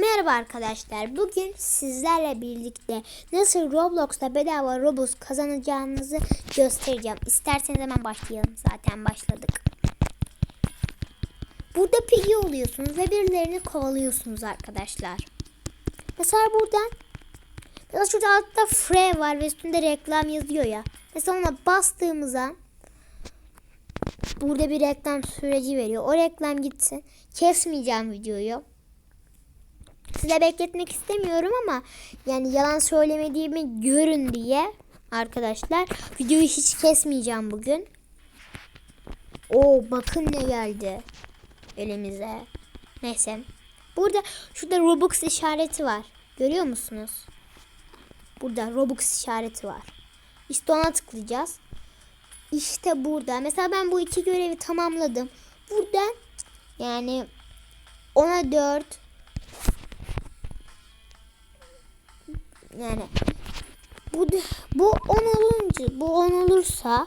Merhaba arkadaşlar. Bugün sizlerle birlikte nasıl Roblox'ta bedava Robux kazanacağınızı göstereceğim. İsterseniz hemen başlayalım. Zaten başladık. Burada pigi oluyorsunuz ve birilerini kovalıyorsunuz arkadaşlar. Mesela buradan Mesela şurada altta free var ve üstünde reklam yazıyor ya. Mesela ona bastığımızda burada bir reklam süreci veriyor. O reklam gitsin. Kesmeyeceğim videoyu. Size bekletmek istemiyorum ama yani yalan söylemediğimi görün diye arkadaşlar videoyu hiç kesmeyeceğim bugün. Oo bakın ne geldi elimize. Neyse. Burada şurada Robux işareti var. Görüyor musunuz? Burada Robux işareti var. İşte ona tıklayacağız. İşte burada. Mesela ben bu iki görevi tamamladım. Buradan yani ona 4 yani bu bu 10 olunca bu 10 olursa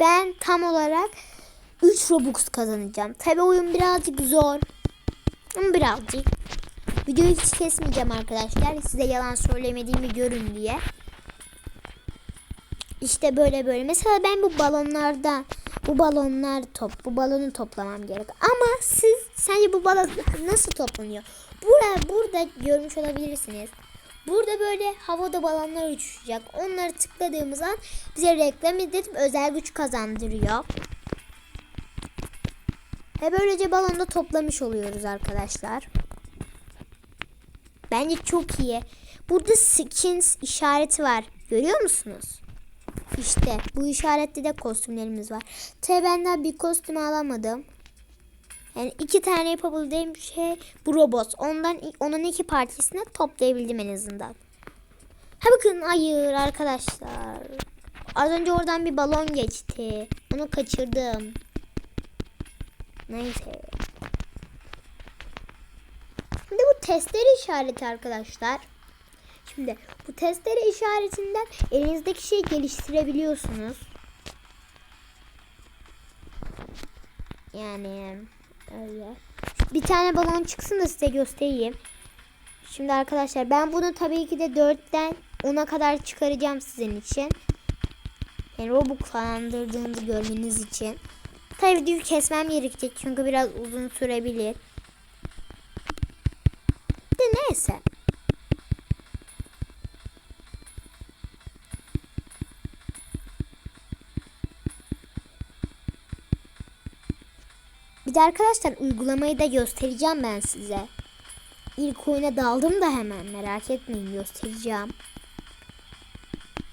ben tam olarak 3 Robux kazanacağım. Tabi oyun birazcık zor. Ama birazcık. Videoyu hiç kesmeyeceğim arkadaşlar. Size yalan söylemediğimi görün diye. İşte böyle böyle. Mesela ben bu balonlardan bu balonlar top bu balonu toplamam gerek. Ama siz sence bu balon nasıl toplanıyor? Burada burada görmüş olabilirsiniz. Burada böyle havada balonlar uçuşacak. Onları tıkladığımız an bize reklam edip özel güç kazandırıyor. Ve böylece balonda toplamış oluyoruz arkadaşlar. Bence çok iyi. Burada skins işareti var. Görüyor musunuz? İşte bu işaretli de kostümlerimiz var. Tabi ben daha bir kostüm alamadım. Yani iki tane yapabildiğim şey bu robot. Ondan onun iki parçasını toplayabildim en azından. Ha bakın hayır arkadaşlar. Az önce oradan bir balon geçti. Onu kaçırdım. Neyse. Şimdi bu testere işareti arkadaşlar. Şimdi bu testere işaretinden elinizdeki şeyi geliştirebiliyorsunuz. Yani Bir tane balon çıksın da size göstereyim. Şimdi arkadaşlar ben bunu tabii ki de 4'ten 10'a kadar çıkaracağım sizin için. Yani Robux falandırdığınızı görmeniz için. Tabii videoyu kesmem gerekecek çünkü biraz uzun sürebilir. De arkadaşlar uygulamayı da göstereceğim ben size. İlk oyuna daldım da hemen merak etmeyin göstereceğim.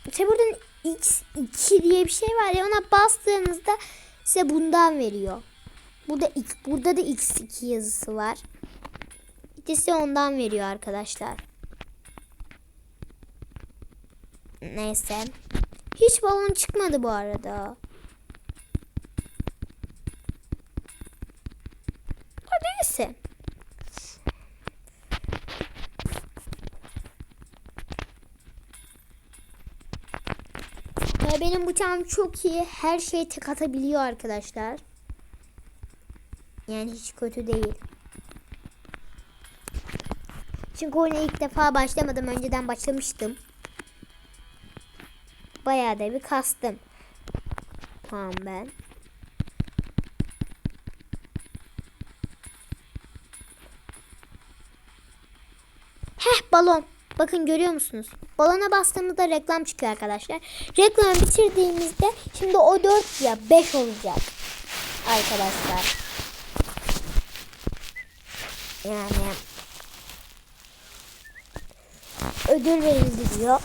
İşte buradan X2 diye bir şey var ya ona bastığınızda size bundan veriyor. Burada burada da X2 yazısı var. İkisi ondan veriyor arkadaşlar. Neyse. Hiç balon çıkmadı bu arada. Neyse. Ve benim bıçağım çok iyi. Her şeyi tek atabiliyor arkadaşlar. Yani hiç kötü değil. Çünkü oyuna ilk defa başlamadım. Önceden başlamıştım. Bayağı da bir kastım. Tamam ben. Balon. Bakın görüyor musunuz? Balona bastığımızda reklam çıkıyor arkadaşlar. Reklam bitirdiğimizde şimdi o 4 ya 5 olacak. Arkadaşlar. Yani ödül verildi diyor.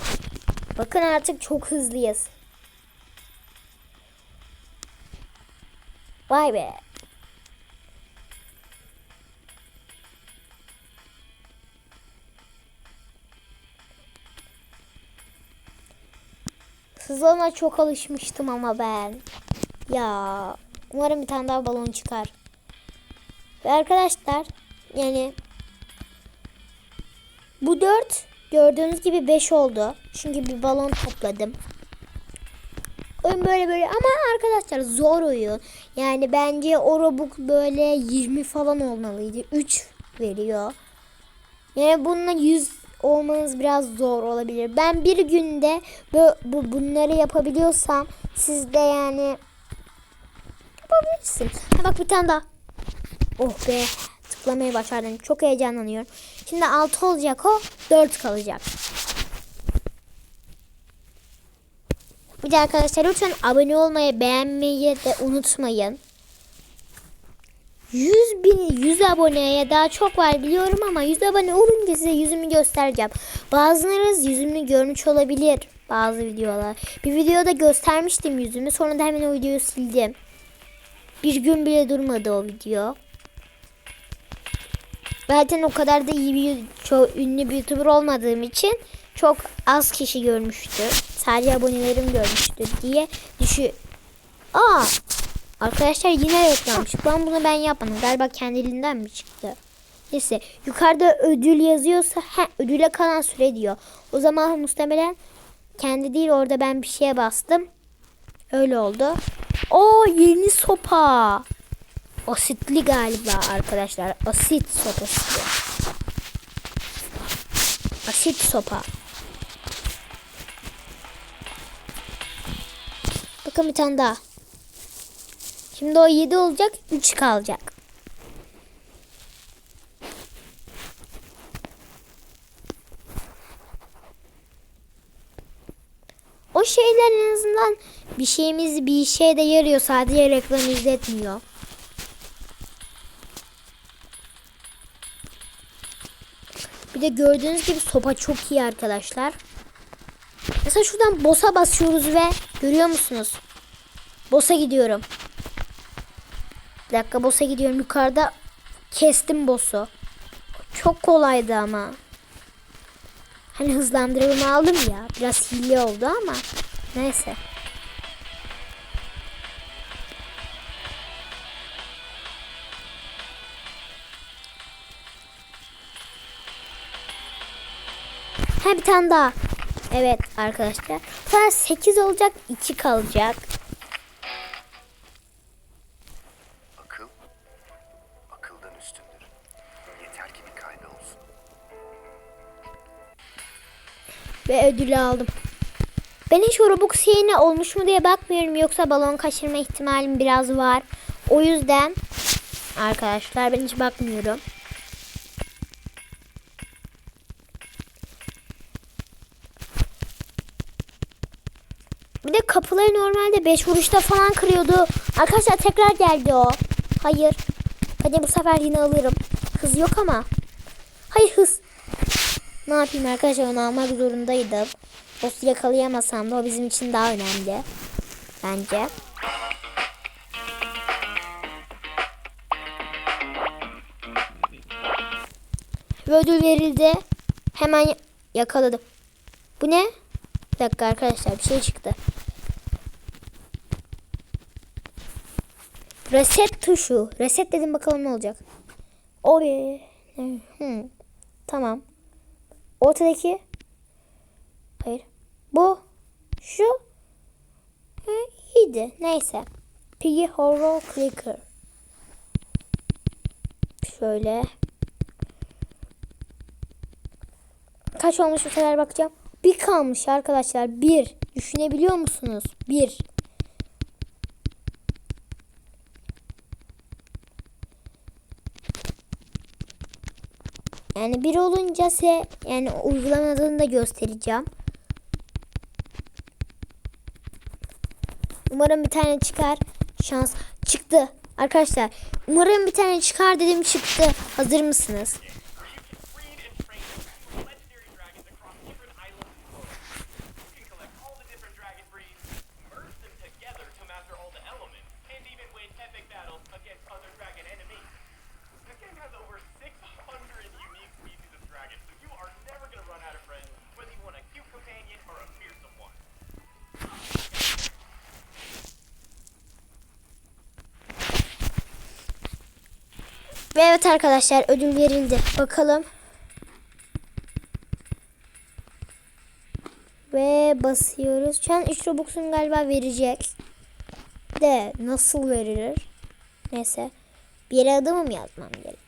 Bakın artık çok hızlıyız. Vay be. Hızına çok alışmıştım ama ben. Ya umarım bir tane daha balon çıkar. Ve arkadaşlar yani bu 4 gördüğünüz gibi 5 oldu. Çünkü bir balon topladım. Oyun böyle böyle ama arkadaşlar zor oyun. Yani bence o Robux böyle 20 falan olmalıydı. 3 veriyor. Yani bununla 100 olmanız biraz zor olabilir. Ben bir günde bu, bu bunları yapabiliyorsam siz de yani yapabilirsin. Ha bak bir tane daha. Oh be tıklamayı başardım. Çok heyecanlanıyorum. Şimdi 6 olacak o 4 kalacak. Bir de arkadaşlar lütfen abone olmayı beğenmeyi de unutmayın. 100 bin 100 aboneye daha çok var biliyorum ama 100 abone olunca size yüzümü göstereceğim. Bazılarınız yüzümü görmüş olabilir bazı videolar. Bir videoda göstermiştim yüzümü sonra da hemen o videoyu sildim. Bir gün bile durmadı o video. Zaten o kadar da iyi bir çok ünlü bir YouTuber olmadığım için çok az kişi görmüştü. Sadece abonelerim görmüştü diye düşü. Aa Arkadaşlar yine reklammış. Ben bunu ben yapmadım. Galiba kendiliğinden mi çıktı? Neyse yukarıda ödül yazıyorsa he, ödüle kalan süre diyor. O zaman muhtemelen kendi değil orada ben bir şeye bastım. Öyle oldu. O yeni sopa. Asitli galiba arkadaşlar. Asit sopası. Asit sopa. Bakın bir tane daha. Şimdi o 7 olacak 3 kalacak. O şeyler en azından bir şeyimiz bir işe de yarıyor. Sadece reklam izletmiyor. Bir de gördüğünüz gibi sopa çok iyi arkadaşlar. Mesela şuradan boss'a basıyoruz ve görüyor musunuz? Boss'a gidiyorum. Bir dakika boss'a gidiyorum. Yukarıda kestim boss'u. Çok kolaydı ama. Hani hızlandırılma aldım ya. Biraz hile oldu ama. Neyse. Ha bir tane daha. Evet arkadaşlar. Bu sefer 8 olacak 2 kalacak. Ödülü aldım. Ben hiç Robux yayını olmuş mu diye bakmıyorum. Yoksa balon kaçırma ihtimalim biraz var. O yüzden arkadaşlar ben hiç bakmıyorum. Bir de kapıları normalde 5 vuruşta falan kırıyordu. Arkadaşlar tekrar geldi o. Hayır. Hadi bu sefer yine alırım. Hız yok ama. Hayır hız. Ne yapayım arkadaşlar onu almak zorundaydım. Boss'u yakalayamasam da o bizim için daha önemli. Bence. Ödül verildi. Hemen ya- yakaladım. Bu ne? Bir dakika arkadaşlar bir şey çıktı. Reset tuşu. Reset dedim bakalım ne olacak. O bir. Hmm. Tamam. Ortadaki. Hayır. Bu. Şu. He, iyiydi. Neyse. Piggy Horror Clicker. Şöyle. Kaç olmuş bu sefer bakacağım. Bir kalmış arkadaşlar. Bir. Düşünebiliyor musunuz? Bir. Yani bir olunca size yani uygulamadığını da göstereceğim. Umarım bir tane çıkar. Şans çıktı. Arkadaşlar umarım bir tane çıkar dedim çıktı. Hazır mısınız? Ve evet arkadaşlar ödül verildi. Bakalım. Ve basıyoruz. Şu an 3 Robux'un galiba verecek. De nasıl verilir? Neyse. Bir yere adımı mı yazmam gerek?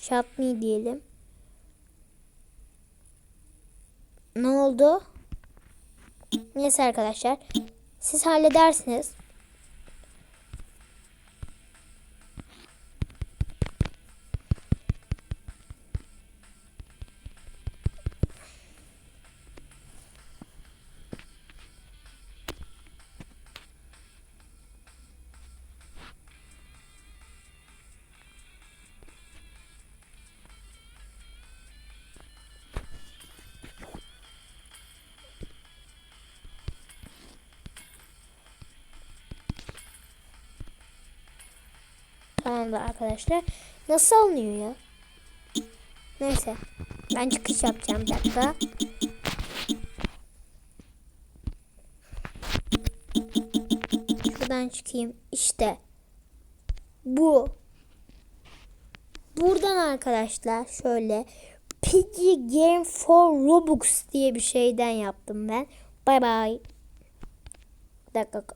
Shop me diyelim. Ne oldu? Neyse arkadaşlar. Siz halledersiniz. Tamamdır arkadaşlar. Nasıl alınıyor ya? Neyse. Ben çıkış yapacağım dakika. Şuradan çıkayım. İşte. Bu. Buradan arkadaşlar şöyle Piggy Game for Robux diye bir şeyden yaptım ben. Bay bay. Dakika.